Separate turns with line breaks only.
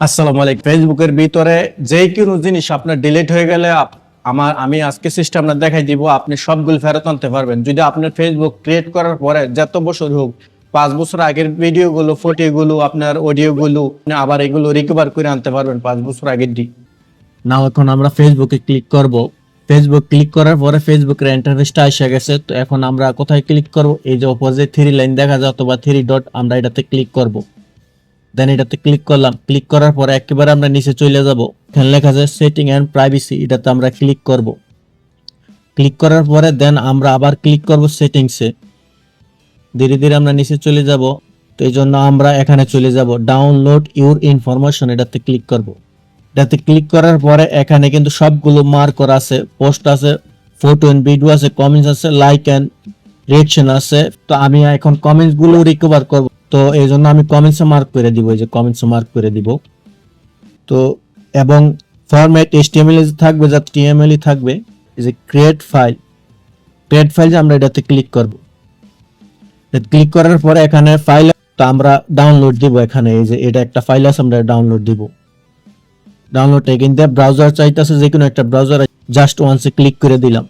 আসসালামু আলাইকুম। ফেসবুকের ভিতরে যে কোনো জিনিস আপনার ডিলিট হয়ে গেলে আমার আমি আজকে সিস্টেম সিস্টেমটা দেখাই দিব, আপনি সবগুলো ফেরত আনতে পারবেন। যদি আপনার ফেসবুক ক্রিয়েট করার পরে যত বছর হোক, পাঁচ বছর আগের ভিডিওগুলো ফটোগুলো আপনার অডিওগুলো আবার এগুলো রিকভার করে আনতে পারবেন পাঁচ বছর আগের ডি না এখন আমরা ফেসবুকে ক্লিক করব। ফেসবুক ক্লিক করার পরে ফেসবুকের ইন্টারফেসটা এসে গেছে। তো এখন আমরা কোথায় ক্লিক করব? এই যে অপোজিট থ্রি লাইন দেখা যায়, অথবা থ্রি ডট আমরা এটাতে ক্লিক করব। দেন এটাতে ক্লিক করলাম। ক্লিক করার পরে একেবারে আমরা নিচে চলে যাব। এখানে লেখা আছে সেটিং অ্যান্ড প্রাইভেসি এটাতে আমরা ক্লিক করব। ক্লিক করার পরে দেন আমরা আবার ক্লিক করব সেটিংসে ধীরে ধীরে আমরা নিচে চলে যাব। তো এই জন্য আমরা এখানে চলে যাব। ডাউনলোড ইউর ইনফরমেশন এটাতে ক্লিক করব। এটাতে ক্লিক করার পরে এখানে কিন্তু সবগুলো মার্ক করা আছে। পোস্ট আছে ফটো এন্ড ভিডিও আছে কমেন্টস আছে লাইক এন্ড রিয়েকশন আছে। তো আমি এখন কমেন্টসগুলো রিকভার করব। তো এই জন্য আমি কমেন্টসে মার্ক করে দিব, এই যে কমেন্টসে মার্ক করে দিব। তো, এবং ফরম্যাট এইচটিএমএল থাকবে, যা টিএমএল থাকবে, এই যে ক্রিয়েট ফাইল ক্রিয়েট ফাইল যে আমরা এটাতে ক্লিক করব। ক্লিক করার পরে এখানে ফাইল তো আমরা ডাউনলোড দিব এখানে, এই যে এটা একটা ফাইল আছে, আমরা ডাউনলোড দিব। ডাউনলোড দিয়ে ব্রাউজার চাইতেছে যে কোনো একটা ব্রাউজার জাস্ট ওয়ান্সে ক্লিক করে দিলাম।